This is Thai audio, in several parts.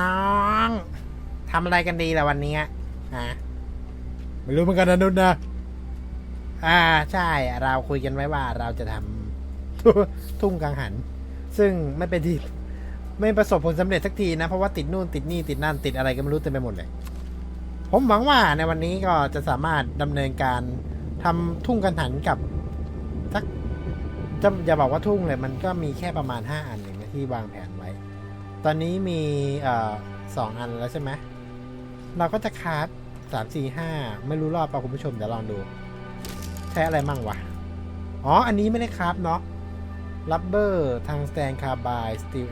น้องทำอะไรกันดีล่ะวันเนี้ยฮะไม่รู้เหมือนกันนะนุนนะ อ่าใช่ เราคุยกันไว้ว่าเราจะทำทุ่งกังหัน ซึ่งไม่เป็นที่ไม่ประสบผลสำเร็จสักทีนะ เพราะว่าติดนู่นติดนี่ติดนั่นติดอะไรก็ไม่รู้เต็มไปหมดเลย ผมหวังว่าในวันนี้ก็จะสามารถดำเนินการทำทุ่งกังหันกับสักจะอย่าบอกว่าทุ่งเลย มันก็มีแค่ประมาณ5อันเองนะที่วางแผนไว้ ตอนนี้มีอสองอันแล้วใช่ไหม เราก็จะคาร์ดสามสี่ห้าไม่รู้รอบเปล่าคุณผู้ชมเดี๋ยวลองดู ใช้อะไรมั่งวะ อ๋อ อันนี้ไม่ได้คราฟเนาะลับเบอร์ทางสแตนคาร์บายสตีล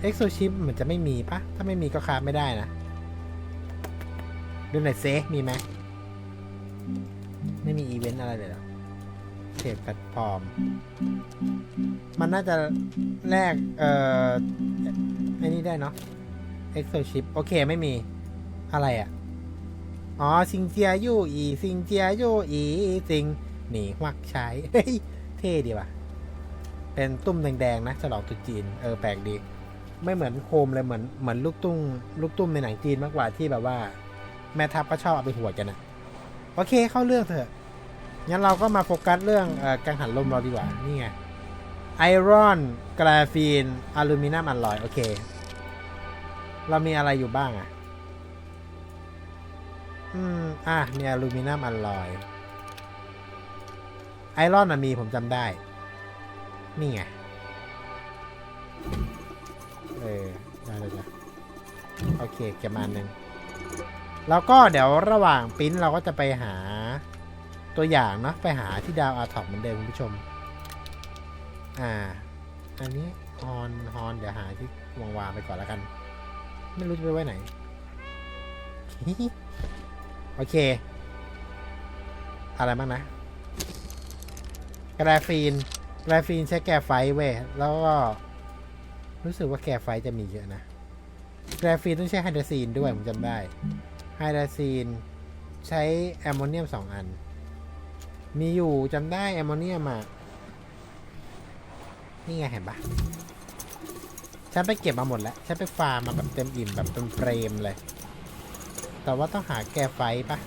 เอ็กโซชิปมันจะไม่มีปะถ้าไม่มีก็คราฟไม่ได้นะ ดูหน่อยเซมีไหม ไม่มีอีเวนต์อะไรเลยหรอ เทปแพลตฟอร์ม มันน่าจะแลกเอ่อไอ้นี่ได้เนาะเอ็กโซชิปโอเคไม่มีอะไรอะ่ะ อ๋อซิงเจียยู่อีซิงเจียยู่อีซิงหนีหวักใช้เฮ้ยเท่ดีว่ะ เป็นตุ้มแดงๆนะฉลองตุจีน เออแปลกดี ไม่เหมือนโคมเลยเหมือนเหมือนลูกตุ้งลูกตุ้มในหนังจีนมากกว่าที่แบบว่า แม่ทัพก็ชอบเอาไปหัวกันนะโอเคเข้าเรื่องเถอะ งั้นเราก็มาโฟกัสเรื่องอกังหันลมเราดีกว่า นี่ไง ไอรอน กราฟีน อลูมิเนียมอัลลอย โอเค เรามีอะไรอยู่บ้างอะอืม อะ มีอลูมิเนียมอัลลอย ไอรอนมีผมจำได้ นี่ไง เออ ได้เลยจ้ะโอเคเก็บมาหนึ่งแล้วก็เดี๋ยวระหว่างปริ้นเราก็จะไปหา ตัวอย่างเนาะไปหาที่ดาวอาร์ทอปเหมือนเดิมคุณผู้ชม อ่า อันนี้ฮอนฮอนเดี๋ยวหาที่วางวางไปก่อนแล้วกัน ไม่รู้จะไปไว้ไหน โอเค อะไรบ้างนะกราฟีนกราฟีนใช้แก้ไฟเว้ยแล้วก็ รู้สึกว่าแก้ไฟจะมีเยอะนะกราฟีนต้องใช้ไฮดรซีนด้วยผมจำได้ไฮดรซีนใช้แอมโมเนียมสองอัน มีอยู่จำได้แอมโมเนียมอะ นี่ไงเห็นปะฉันไปเก็บมาหมดแล้ว ฉันไปฟาร์มมาแบบเต็มอิ่มแบบเป็นเฟรมเลย แต่ว่าต้องหาแก้ไฟปะ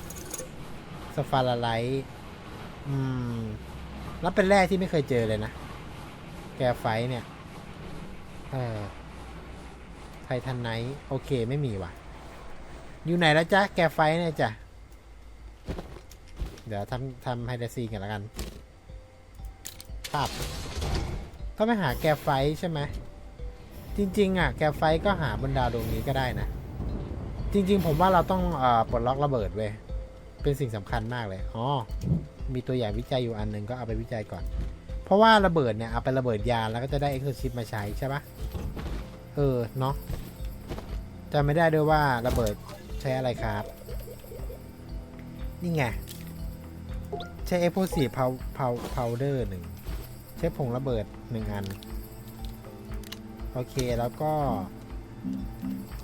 สฟาราไลท์อืม แล้วเป็นแร่ที่ไม่เคยเจอเลยนะ แก้ไฟเนี่ย เออ ไททันไนท์โอเคไม่มีว่ะ อยู่ไหนแล้วจ๊ะ แก้ไฟเนี่ยจ้ะ เดี๋ยวทำทำไฮเดรซีกันแล้วกันปับต้องไปหาแกไฟใช่ไหม จริง ๆ อะ แกไฟก็หาบนดาวดวงนี้ก็ได้นะ จริง ๆ ผมว่าเราต้องอปลดล็อกระเบิดเว้ย เป็นสิ่งสำคัญมากเลย อ๋อ มีตัวอย่างวิจัยอยู่อันหนึ่งก็เอาไปวิจัยก่อน เพราะว่าระเบิดเนี่ย เอาไประเบิดยานแล้วก็จะได้เอ็กซ์ชิปมาใช้ใช่ปะเออ เนาะจำไม่ได้ด้วยว่าระเบิดใช้อะไรครับ นี่ไง ใช้เอ็กโพซีพาวพาวพาวเดอร์หนึ่งใช้ผงระเบิดหนึ่งอัน โอเคแล้วก็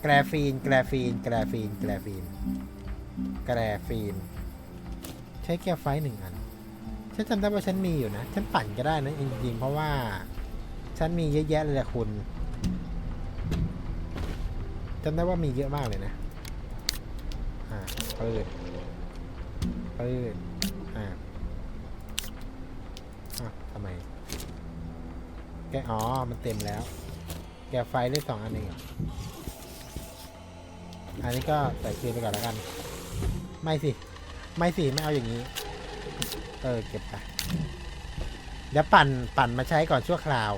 แกรฟีน แกรฟีน แกรฟีน แกรฟีน แกรฟีน ใช้แก้ไฟหนึ่งอัน ฉันจำได้ว่าฉันมีอยู่นะ ฉันปั่นก็ได้นะจริงๆ เพราะว่า ฉันมีเยอะแยะเลยแหละคุณจำได้ว่ามีเยอะมากเลยนะ อ่าปืดปืดอ่าอะทำไม แก อ๋อ มันเต็มแล้ว แกไฟได้สองอันเองเหรออันนี้ก็ใส่คืนไปก่อนแล้วกัน ไม่สิ ไม่สิ ไม่เอาอย่างนี้ เออ เก็บไป เดี๋ยวปั่น ปั่นมาใช้ก่อนชั่วคราว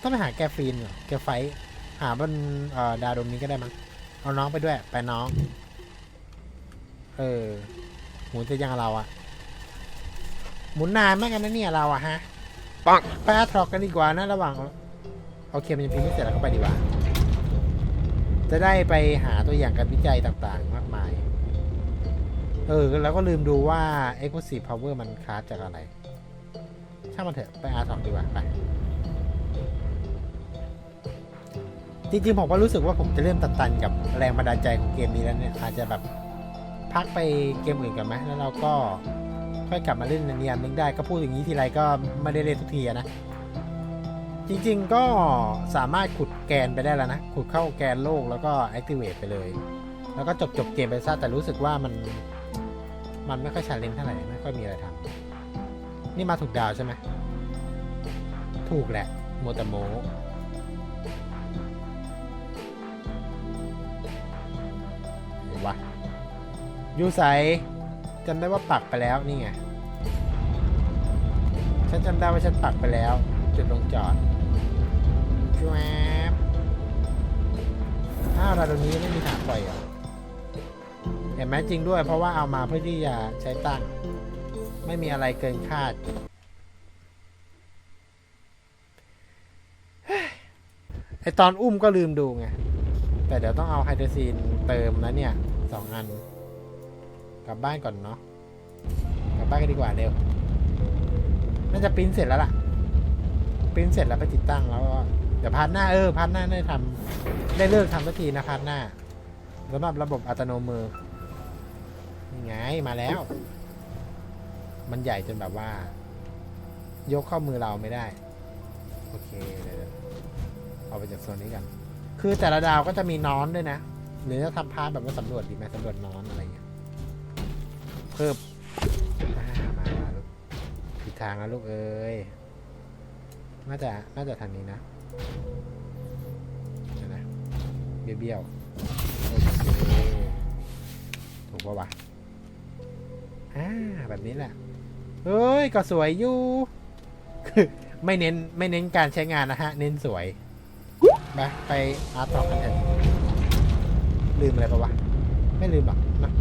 ต้องไปหาแกฟีนเหรอแกไฟ หาบนเอ่อดาวดวงนี้ก็ได้มั้ง เอาน้องไปด้วย ไปน้อง เออ หมุนจะยังเราอะ หมุนนานมากกันนะเนี่ยเราอะฮะปังไปอาทรอกกันดีกว่านะระหว่างโอเคมันยังพิมพ์ไม่เสร็จแล้วก็ไปดีกว่า จะได้ไปหาตัวอย่างการวิจัยต่างๆ มากมาย เออ แล้วก็ลืมดูว่า Exclusive Power มันคาร์จากอะไร ช่างมันเถอะ ไปอาร์ทอกดีกว่า ไป จริงๆ ผมก็รู้สึกว่าผมจะเริ่มตันๆกับแรงบันดาลใจของเกมนี้แล้วเนี่ย อาจจะแบบพักไปเกมอื่นกันไหมแล้วเราก็ ค่อยกลับมาเล่นในนี้อันนึงได้ก็พูดอย่างนี้ทีไรก็ไม่ได้เล่นทุกทีนะ จริงๆก็สามารถขุดแกนไปได้แล้วนะ ขุดเข้าแกนโลกแล้วก็ activate ไปเลย แล้วก็จบจบเกมไปซะแต่รู้สึกว่ามันมันไม่ค่อยชาเลนเท่าไหร่ไม่ค่อยมีอะไรทำนี่มาถูกดาวใช่ไหมถูกแหละโมแตโมเห็นวะยูไซ จำได้ว่าปักไปแล้วนี่ไง ฉันจำได้ว่าฉันปักไปแล้ว จุดลงจอดแวบอ้าวเราตรงนี้ไม่มีทางปล่อยเหรอเห็นไหมจริงด้วย เพราะว่าเอามาเพื่อที่จะใช้ตั้ง ไม่มีอะไรเกินคาดไอตอนอุ้มก็ลืมดูไง แต่เดี๋ยวต้องเอาไฮโดรซีนเติมนะเนี่ยสองอัน กลับบ้านก่อนเนาะกลับบ้านกันดีกว่าเร็วน่าจะปริ้นเสร็จแล้วล่ะปริ้นเสร็จแล้วไปติดตั้งแล้วก็เดี๋ยวพาร์ทหน้าเออพาร์ทหน้าได้ทำได้เลิกทำสักทีนะพาร์ทหน้าสำหรับระบบอัตโนมือนี่ไงมาแล้ว มันใหญ่จนแบบว่า ยกเข้ามือเราไม่ได้ โอเคเดี๋ยวเอาไปจากโซนนี้กัน คือแต่ละดาวก็จะมีนอนด้วยนะ หรือจะทำพาร์ทแบบว่าสำรวจดีไหมสำรวจนอนอะไรอย่างเงี้ย เพิ่มอ่ามาลูกผิดทางแล้วลูกเอ้ยน่าจะน่าจะทางนี้นะเดี๋ยวนะเบี้ยวเบี้ยวๆโอเคถูกปะวะอ่าแบบนี้แหละเฮ้ยก็สวยอยู่คือไม่เน้นไม่เน้นการใช้งานนะฮะ เน้นสวยไปไปอาร์ตท็อกันเถอะลืมอะไรปะวะ ไม่ลืมหรอกนะ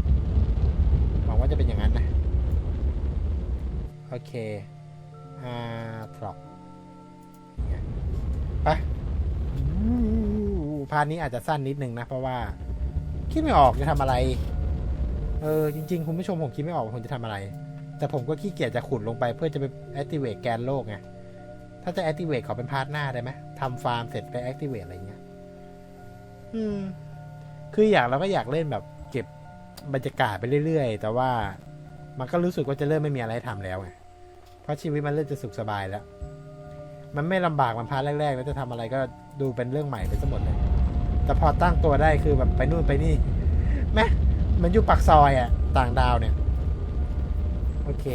ว่าจะเป็นอย่างนั้นนะ โอเคอาท็อกไปพาร์ทนี้อาจจะสั้นนิดนึงนะ เพราะว่า คิดไม่ออกจะทำอะไร เออ จริง ๆ คุณผู้ชมผมคิดไม่ออกว่าผมจะทำอะไร แต่ผมก็ขี้เกียจจะขุดลงไปเพื่อจะไป activate แกนโลกไง ถ้าจะ activate ขอเป็นพาร์ทหน้าได้ไหมทำฟาร์มเสร็จไป activate อะไรเงี้ย อืม คืออยากเราก็อยากเล่นแบบ บรรยากาศไปเรื่อย ๆ แต่ว่ามันก็รู้สึกว่าจะเริ่มไม่มีอะไรให้ทำแล้วไงเพราะชีวิตมันเริ่มจะสุขสบายแล้ว มันไม่ลำบากมันพาแรกๆ แล้วจะทำอะไรก็ดูเป็นเรื่องใหม่ไปซะหมดเลย แต่พอตั้งตัวได้คือแบบไปนู่นไปนี่แม่มันอยู่ปากซอยอะต่างดาวเนี่ย โอเค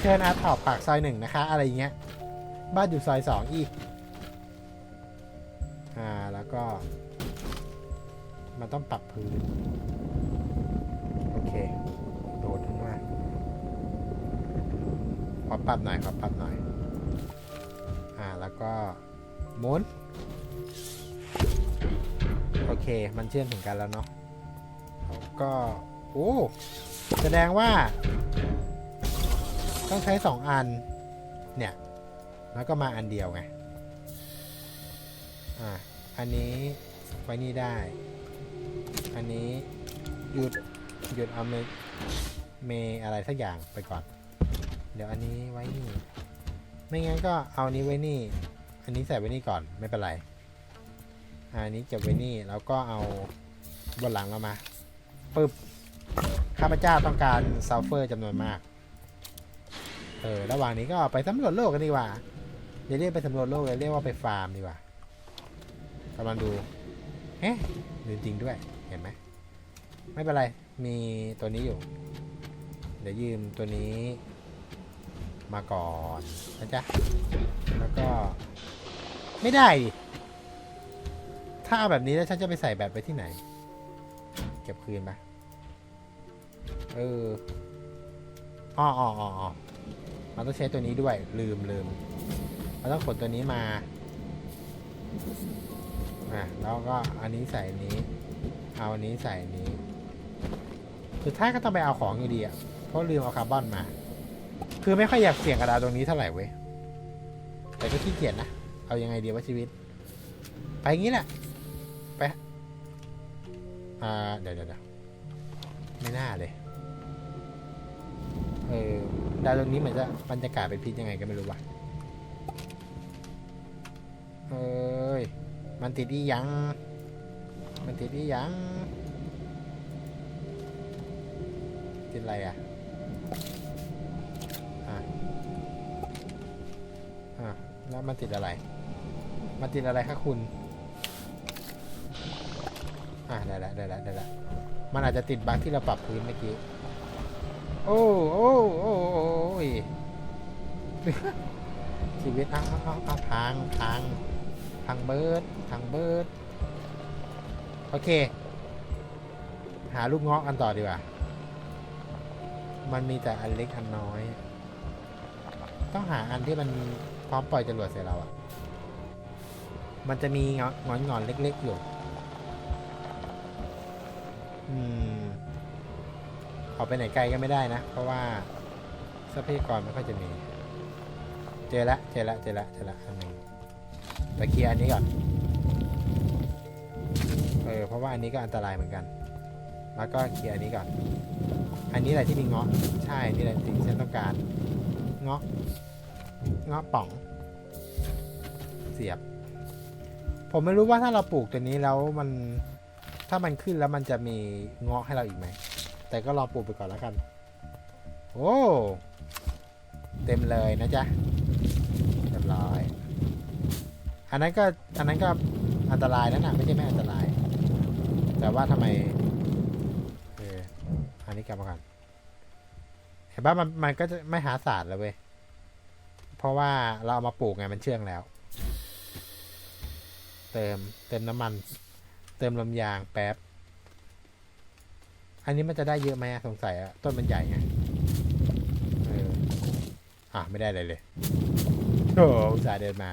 เชิญอาร์ตออกปากซอยหนึ่งนะคะ อะไรอย่างเงี้ย บ้านอยู่ซอยสองอีก อ่าแล้วก็ มันต้องปรับพื้น อปรับหน่อยขอปรับหน่อย อ่า แล้วก็หมุน โอเค มันเชื่อมถึงกันแล้วเนาะแล้วก็ โอ้ แสดงว่า ต้องใช้สองอัน เนี่ย แล้วก็มาอันเดียวไง อ่า อันนี้ไว้นี่ได้ อันนี้หยุดหยุดเอาเมเมอะไรสักอย่างไปก่อน เดี๋ยวอันนี้ไว้นี่ ไม่งั้นก็เอานี้ไว้นี่ อันนี้ใส่ไว้นี่ก่อนไม่เป็นไร อันนี้เก็บไว้นี่แล้วก็เอาบนหลังเรามาปึ๊บข้าพเจ้าต้องการซัลเฟอร์จำนวนมาก เออ ระหว่างนี้ก็ไปสำรวจโลกกันดีกว่าอย่าเรียกไปสำรวจโลกเลยเรียกว่าไปฟาร์มดีกว่ากำลังดูเฮ้ยจริงด้วย เห็นไหม ไม่เป็นไร มีตัวนี้อยู่ เดี๋ยวยืมตัวนี้ มาก่อนนะจ๊ะ แล้วก็ ไม่ได้ดิ ถ้าเอาแบบนี้แล้วฉันจะไปใส่แบบไปที่ไหน เก็บคืนปะเอออ๋ออ๋ออ๋อมันต้องใช้ตัวนี้ด้วยลืมลืมเราต้องขนตัวนี้มาอะแล้วก็อันนี้ใส่อันนี้ เอาอันนี้ใส่อันนี้ สุดท้ายก็ต้องไปเอาของอยู่ดีอะ เพราะลืมเอาคาร์บอนมา คือไม่ค่อยอยากเสี่ยงกระดาษตรงนี้เท่าไหร่เว้ย แต่ก็ขี้เกียจนะ เอายังไงดีวะชีวิต ไปงี้แหละ ไป อ่า เดี๋ยวเดี๋ยวเดี๋ยวไม่น่าเลย เออ ดาวตรงนี้เหมือนจะบรรยากาศเป็นพิษยังไงก็ไม่รู้ว่ะเอ้ย มันติดอีหยัง มันติดอีหยัง ติดอะไรอะ แล้วมันติดอะไรมาติดอะไรคะคุณ อะได้ละได้ละได้ละมันอาจจะติดบั๊กที่เราปรับพื้นเมื่อกี้ โอ้โอ้โอ้โอ้ยชีวิตอ้าวอ้าวอ้าวอ้าวพังพังพังเบิร์ดพังเบิร์ดโอเค หาลูกเงาะกันต่อดีกว่า มันมีแต่อันเล็กอันน้อย ต้องหาอันที่มัน ร้อมปล่อยจรวดใส่เราอะมันจะมีเงาะงอนงอนเล็ก ๆ อยู่ อืมออกไปไหนไกลก็ไม่ได้นะ เพราะว่าทรัพยากรไม่ค่อยจะมี เจอละเจอละเจอละเจอละอันหนึ่งแต่เคลียร์อันนี้ก่อน เออ เพราะว่าอันนี้ก็อันตรายเหมือนกัน แล้วก็เคลียร์อันนี้ก่อน อันนี้แหละที่มีเงาะ ใช่ นี่แหละสิ่งที่ฉันต้องการ เงาะ งาะป่อง เสียบ ผมไม่รู้ว่าถ้าเราปลูกตัวนี้แล้วมันถ้ามันขึ้นแล้วมันจะมีเงาะให้เราอีกไหม แต่ก็ลองปลูกไปก่อนแล้วกัน โอ้เต็มเลยนะจ๊ะเรียบร้อย อันนั้นก็อันนั้นก็อันตรายนั่นนะไม่ใช่ไม่อันตราย แต่ว่าทำไมเอออันนี้กลับมาก่อนเห็นป่ะมันมันก็จะไม่หาศาสตร์แล้วเว้ย เพราะว่าเราเอามาปลูกไงมันเชื่องแล้ว เติมเติมน้ำมัน เติมลมยางแป๊บ อันนี้มันจะได้เยอะไหมสงสัยอะต้นมันใหญ่ไงเอออะไม่ได้เลยเลยโอ้อุตส่าห์เดินมา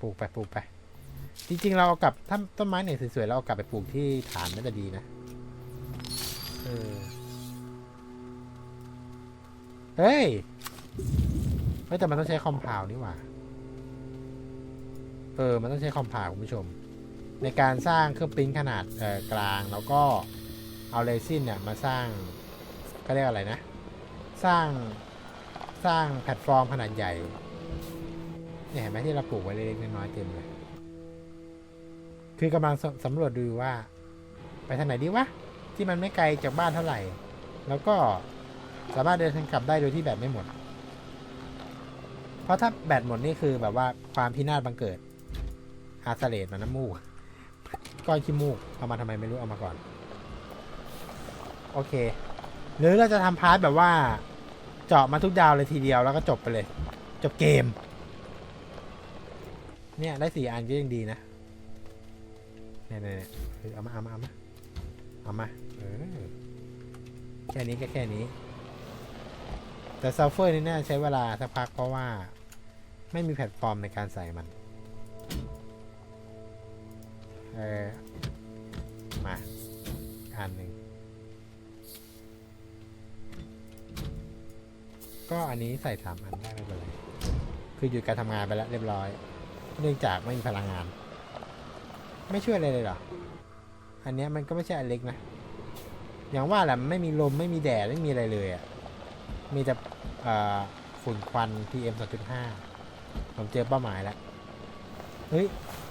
ปลูกไปปลูกไป จริง ๆ เราเอากลับถ้าต้นไม้เนี่ยสวยๆเราเอากลับไปปลูกที่ฐานน่าจะดีนะเออเฮ้ย เฮ้ยแต่มันต้องใช้คอมเพลนี่หว่า เออ มันต้องใช้คอมเพลคุณผู้ชม ในการสร้างเครื่องปริ้นขนาดเอ่อกลางแล้วก็เอาเรซินเนี่ยมาสร้างก็เรียกอะไรนะ สร้างสร้างแพลตฟอร์มขนาดใหญ่เนี่ยเห็นไหมที่เราปลูกไว้เล็กๆน้อยๆเต็มเลยคือกำลังสสำรวจดูว่า ไปทางไหนดีวะที่มันไม่ไกลจากบ้านเท่าไหร่ แล้วก็สามารถเดินทางกลับได้โดยที่แบตไม่หมด เพราะถ้าแบตหมดนี่คือแบบว่าความพินาศบังเกิดอาสเลตมันน้ำมูกก้อนขี้มูกเอามาทำไมไม่รู้เอามาก่อน โอเค หรือเราจะทำพาร์ทแบบว่า เจาะมาทุกดาวเลยทีเดียวแล้วก็จบไปเลย จบเกม เนี่ยได้สี่อันก็ยังดีนะเนี่ยเนี่ยเอเอามาเอามาเอามาเอามาเออแค่นี้ก็แค่นี้ แต่ซัลเฟอร์นี่น่าใช้เวลาสักพักเพราะว่าไม่มีแพลตฟอร์มในการใส่มันเออมาอันหนึ่งก็อันนี้ใส่สามอันได้ไม่เป็นไรคือหยุดการทำงานไปแล้วเรียบร้อย เนื่องจากไม่มีพลังงาน ไม่ช่วยอะไรเลยเหรอ อันนี้มันก็ไม่ใช่อันเล็กนะ อย่างว่าแหละไม่มีลมไม่มีแดดไม่มีอะไรเลยอะ่ะ มีแต่ ฝุ่นควัน PM 2.5 ผมเจอเป้าหมายแล้ว เฮ้ย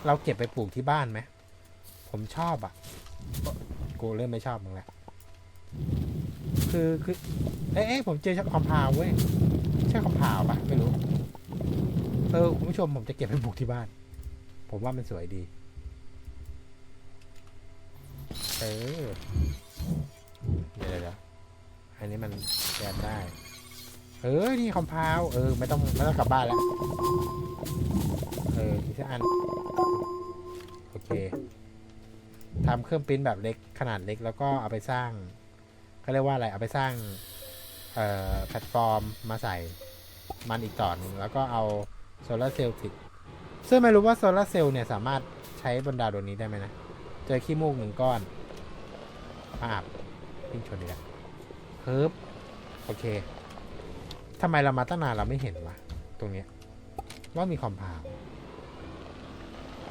เราเก็บไปปลูกที่บ้านไหม ผมชอบอะ่ะ กูเริ่มไม่ชอบมึงแล้ว คือคือเอ๊ะผมเจอชักคอมพาวเว้ย ใช่คอมพาวปะไม่รู้ เออ คุณผู้ชมผมจะเก็บไปปลูกที่บ้าน ผมว่ามันสวยดี เออ เดี๋ยวเดี๋ยวเดี๋ยวอันนี้มันแกนได้ เออ นี่คอมพาวเออ ไม่ต้องไม่ต้องกลับบ้านแล้ว เอออีกสักอัน โอเคทำเครื่องปิ้นแบบเล็กขนาดเล็กแล้วก็เอาไปสร้างเขาเรียกว่าอะไร เอาไปสร้าง เอ่อ แพลตฟอร์มมาใส่มันอีกต่อหนึ่งแล้วก็เอาโซลาร์เซลล์ติด ซึ่งไม่รู้ว่าโซลาร์เซลล์เนี่ยสามารถใช้บนดาวดวงนี้ได้ไหมนะ เจอขี้มูกหนึ่งก้อนภาพพิ้งชนดีกแล้วเฮิบโอเค ทำไมเรามาตั้งนานเราไม่เห็นวะตรงเนี้ยว่ามีคอมพาว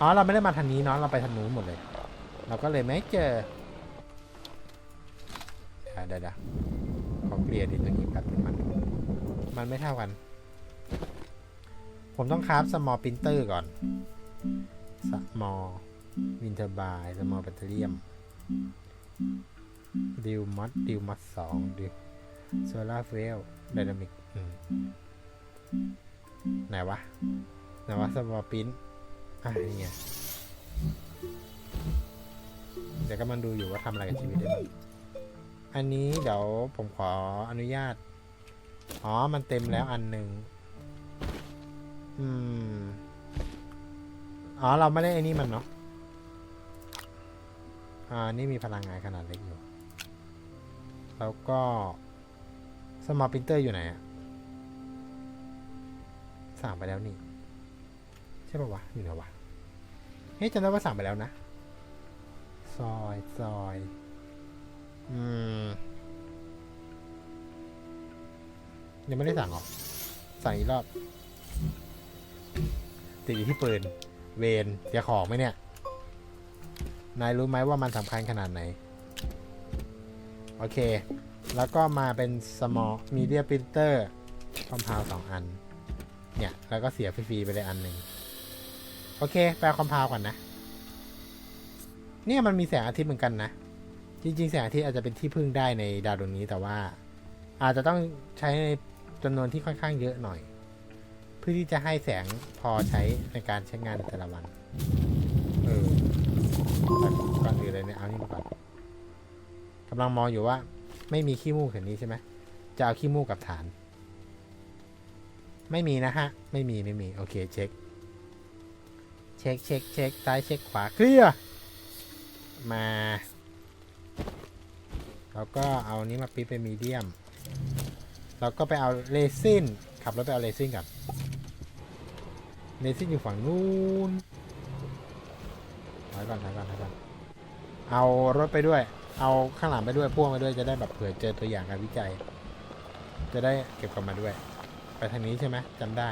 อ๋อเราไม่ได้มาทางนี้เนาะเราไปทางนู้นหมดเลย เราก็เลยไม่เจอเดี๋ยวเดี๋ยวขอเกลียร์ดิตรงนี้แป๊บนึงมันมันไม่เท่ากัน ผมต้องคราฟสมอลปรินเตอร์ก่อนสมอลวินเทอร์บายสมอลแบตเตอรี่มดิวมัดดิวมัดสองดิวโซลาร์เฟลไดนามิก ไหนวะแต่ว่าสมอปิ้นอะนี่ไงเดี๋ยวก็มันดูอยู่ว่าทำอะไรกับชีวิตได้บ้างอันนี้เดี๋ยวผมขออนุญาต อ๋อ มันเต็มแล้วอันหนึ่งอืม อ๋อ เราไม่ได้ไอ้นี่มันเนาะ อ่า นี่มีพลังงานขนาดเล็กอยู่ แล้วก็สมาร์ปรินเตอร์อยู่ไหนอะ สั่งไปแล้วนี่ ใช่ป่าวะอยู่ไหนวะเฮ้ยจำได้ว่าสั่งไปแล้วนะ ซอยซอยอืมยังไม่ได้สั่งหรอ สั่งอีกรอบติดอยู่ที่ปืน เวนเสียของไหมเนี่ย นายรู้ไหมว่ามันสำคัญขนาดไหน โอเค แล้วก็มาเป็น small media printer คอมพาวสองอัน เนี่ย แล้วก็เสียฟรีๆไปเลยอันหนึ่งโอเคแปลคอมพาวก่อนนะ เนี่ยมันมีแสงอาทิตย์เหมือนกันนะ จริง ๆ แสงอาทิตย์อาจจะเป็นที่พึ่งได้ในดาวดวงนี้แต่ว่า อาจจะต้องใช้ในจำนวนที่ค่อนข้างเยอะหน่อย เพื่อที่จะให้แสงพอใช้ในการใช้งานในแต่ละวันเออก่อนอื่นเลยเนี่ยเอานี่มาก่อนกำลังมองอยู่ว่า ไม่มีขี้มูกเห็นนี้ใช่ไหมจะเอาขี้มูกกับฐาน ไม่มีนะฮะ ไม่มีไม่มี โอเค เช็ค เช็คเช็คเช็คซ้ายเช็คขวา เคลียร์ มาแล้วก็เอานี้มาปิดเป็นมีเดียม แล้วก็ไปเอาเรซินขับรถไปเอาเรซินก่อนเรซินอยู่ฝั่งนู้นถอยก่อนถอยก่อนถอยก่อนเอารถไปด้วย เอาข้างหลังไปด้วยพ่วงไปด้วยจะได้แบบเผื่อเจอตัวอย่างการวิจัย จะได้เก็บกลับมาด้วย ไปทางนี้ใช่ไหมจำได้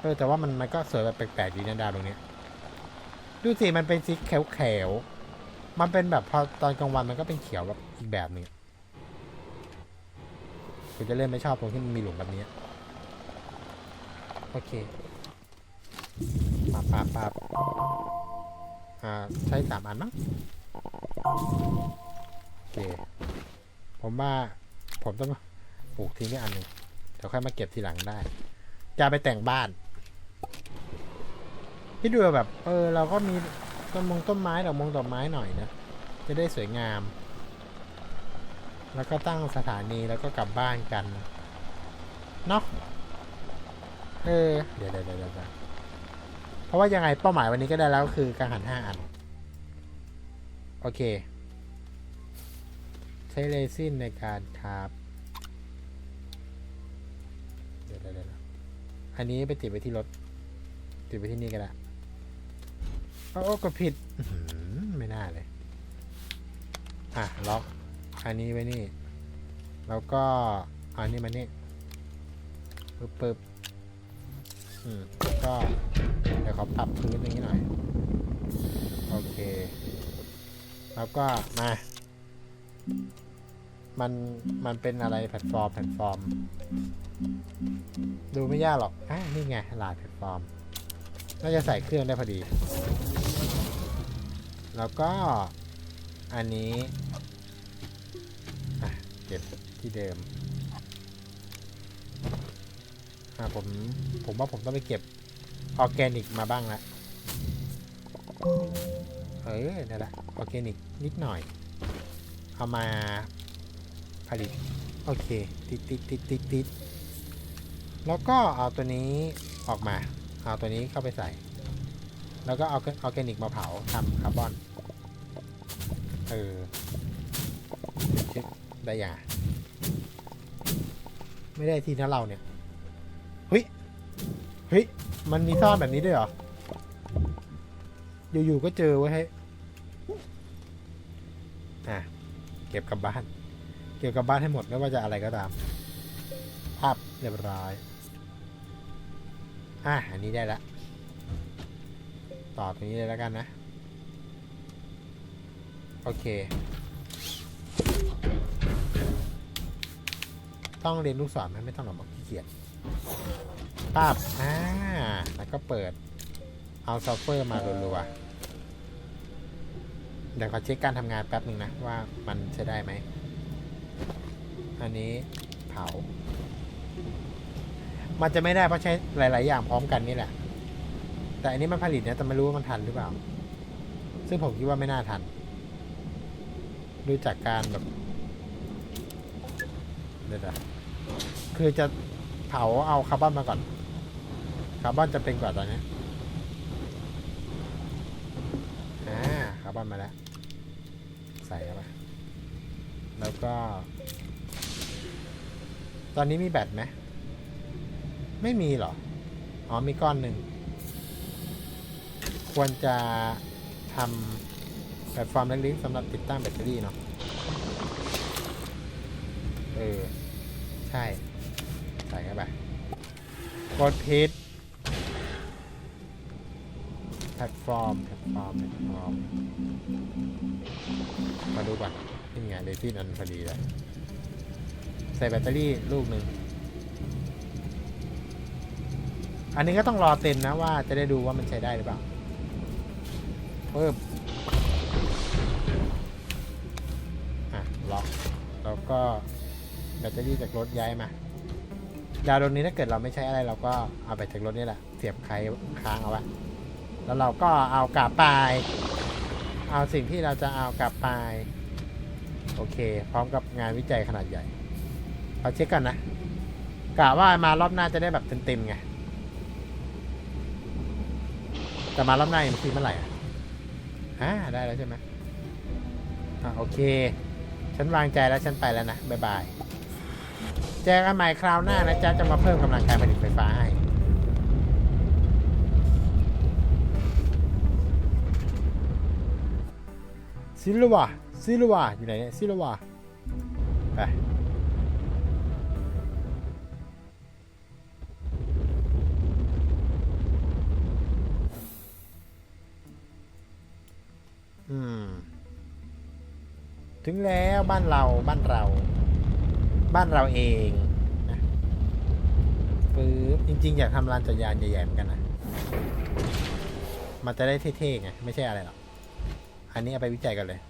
เออแต่ว่ามันมันก็สวยแบบแปลกๆดีนะดาวตรงนี้ดูสิมันเป็นสีเขียวๆมันเป็นแบบพอตอนกลางวันมันก็เป็นเขียวแบบอีกแบบหนึงผมจะเล่นไม่ชอบตรงที่มันมีหลุมแบบนี้โอเคปาบปาบปาบอ่าใช้สามอันมั้งโอเคผมว่าผมต้อง ปลูกทิ้งไว้อันหนึ่งเดี๋ยวค่อยมาเก็บทีหลังได้ จะไปแต่งบ้านพี่ดูแบบ เออ เราก็มีต้นมงต้นไม้ดอกมงดอกไม้หน่อยนะ จะได้สวยงาม แล้วก็ตั้งสถานีแล้วก็กลับบ้านกันเนาะเออ เดี๋ยวเดี๋ยวเดี๋ยวเดี๋ยวเพราะว่ายังไงเป้าหมายวันนี้ก็ได้แล้วคือกังหันห้าอัน โอเค ใช้เรซินในการคราบ เดี๋ยวเดี๋ยวเดี๋ยวนะ อันนี้ไปติดไว้ที่รถ ติดไว้ที่นี่ก็ได้โอ้โอ้กดผิดไม่น่าเลย อะ ล็อก อันนี้ไว้นี่ แล้วก็อันนี้มานี่ปึ๊บปึ๊บอืมแล้วก็ เดี๋ยวเขาปรับพื้นอย่างนี้หน่อย โอเค แล้วก็มา มันมันเป็นอะไรแพลตฟอร์มแพลตฟอร์ม ดูไม่ยากหรอกอะนี่ไงลายแพลตฟอร์ม น่าจะใส่เครื่องได้พอดี แล้วก็อันนี้เก็บที่เดิมอะผมผมว่าผมต้องไปเก็บออแกนิกมาบ้างละเออนั่นแหละออแกนิกนิดหน่อย เอามา ผลิต โอเค ติดติดติดติดติดแล้วก็เอาตัวนี้ออกมา เอาตัวนี้เข้าไปใส่ แล้วก็เอาออร์แกนิกมาเผาทำคาร์บอน เออช็คได้ยังอะไม่ได้ทีนะเราเนี่ย เฮ้ย เฮ้ย มันมีซ่อนแบบนี้ด้วยเหรอ อยู่ๆก็เจอไว้ให้ อะ เก็บกลับบ้าน เก็บกลับบ้านให้หมดไม่ว่าจะอะไรก็ตามภาพเรียบร้อยอะอันนี้ได้ละ ต่อตรงนี้เลยแล้วกันนะ โอเค ต้องเรียนลูกศรไหมไม่ต้องหรอกบอกขี้เกียจป้าบอ่าแล้วก็เปิด เอาซัฟเฟอร์มารัวๆเดี๋ยวขอเช็คการทำงานแป๊บหนึ่งนะ ว่ามันใช้ได้ไหม อันนี้เผา มันจะไม่ได้เพราะใช้หลาย ๆ อย่างพร้อมกันนี่แหละ แต่อันนี้มันผลิตเนี่ยแต่ไม่รู้ว่ามันทันหรือเปล่า ซึ่งผมคิดว่าไม่น่าทัน ดูจากการแบบเดี๋ยวคือจะเผาเอาคาร์บอนมาก่อน คาร์บอนจะเป็นกว่าตอนนี้อ่าคาร์บอนมาแล้ว ใส่เข้าไปแล้วก็ ตอนนี้มีแบตไหมไม่มีหรอ อ๋อมีก้อนหนึ่ง ควรจะทำแพลตฟอร์มเล็กๆสำหรับติดตั้งแบตเตอรี่เนาะ เออ ใช่ ใส่เข้าไปกดพิษแพลตฟอร์ม แพลตฟอร์ม แพลตฟอร์ม มาดูก่อนนี่ไงเดซี่อันพอดีเลย ใส่แบตเตอรี่ลูกหนึ่ง อันนี้ก็ต้องรอเต็มนะว่าจะได้ดูว่ามันใช้ได้หรือเปล่าเพิ่มอะล็อกแล้วก็แบตเตอรี่จากรถย้ายมา ดาวดวงนี้ถ้าเกิดเราไม่ใช้อะไรเราก็เอาไปจากรถนี่แหละ เสียบไขค้างเอาไว้แล้วเราก็เอากลับไป เอาสิ่งที่เราจะเอากลับไป โอเค พร้อมกับงานวิจัยขนาดใหญ่ ขอเช็คก่อนนะกะว่ามารอบหน้าจะได้แบบเต็มๆไงแต่มารอบหน้ายังคือเมื่อไหร่อะอ่าได้แล้วใช่ไหมอ่าโอเค ฉันวางใจแล้วฉันไปแล้วนะบ๊ายบายเจอกันใหม่คราวหน้านะจ๊ะจะมาเพิ่มกำลังการผลิตไฟฟ้าให้ซิลวาซิลวาอยู่ไหนเนี่ยซิลวาไป ถึงแล้วบ้านเราบ้านเรา บ้านเราเองนะปึ๊บจริง ๆ อยากทำลานจักรยานใหญ่ๆเหมือนกันนะมันจะได้เท่ๆไงไม่ใช่อะไรหรอกอันนี้เอาไปวิจัยกันเลย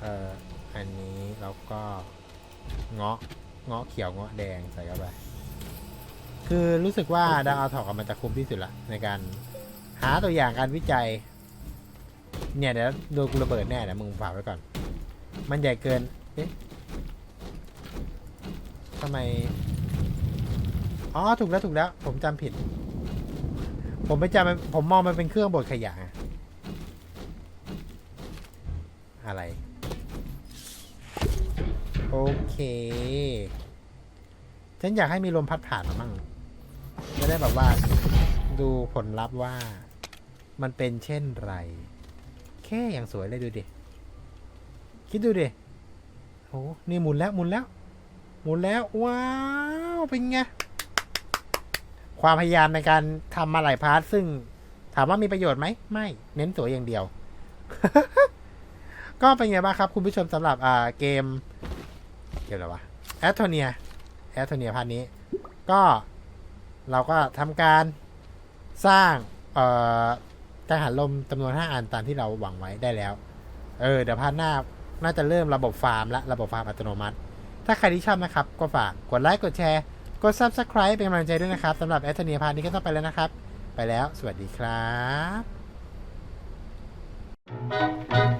เอ่ออันนี้แล้วก็เงาะเงาะเขียวเงาะแดงใส่เข้าไปคือรู้สึกว่าดาวอาถอกมันจะคุ้มที่สุดละในการหาตัวอย่างการวิจัย เนี่ยเดี๋ยวโดนกูระเบิดแน่เดี๋ยวมึงฝากไว้ก่อน มันใหญ่เกิน เอ๊ะทำไม อ๋อ ถูกแล้วถูกแล้ว ผมจำผิด ผมไปจำมันผมมองมันเป็นเครื่องบดขยะอะอะไร โอเค ฉันอยากให้มีลมพัดผ่านมามั่งจะได้แบบว่า ดูผลลัพธ์ว่ามันเป็นเช่นไร แค่อย่างสวยเลยดูดิ คิดดูดิโอ้นี่หมุนแล้วหมุนแล้ว หมุนแล้ว ว้าว เป็นไง ความพยายามในการทำมาหลายพาร์ทซึ่งถามว่ามีประโยชน์ไหม ไม่ เน้นสวยอย่างเดียว ก็เป็นไงบ้างครับ คุณผู้ชมสำหรับอ่าเกม เกมอะไรวะแอตโทเนียแอตโทเนียพาร์ทนี้ ก็เราก็ทำการสร้างเอ่อ กังหันลมจำนวนห้าอันตามที่เราหวังไว้ได้แล้ว เออ เดี๋ยวพาร์ทหน้าน่าจะเริ่มระบบฟาร์มและระบบฟาร์มอัตโนมัติ ถ้าใครที่ชอบนะครับ ก็ฝากกดไลค์กดแชร์กด Subscribe เป็นกำลังใจด้วยนะครับสำหรับแอตเนียพาร์ทนี้ก็ต้องไปแล้วนะครับ ไปแล้ว สวัสดีครับ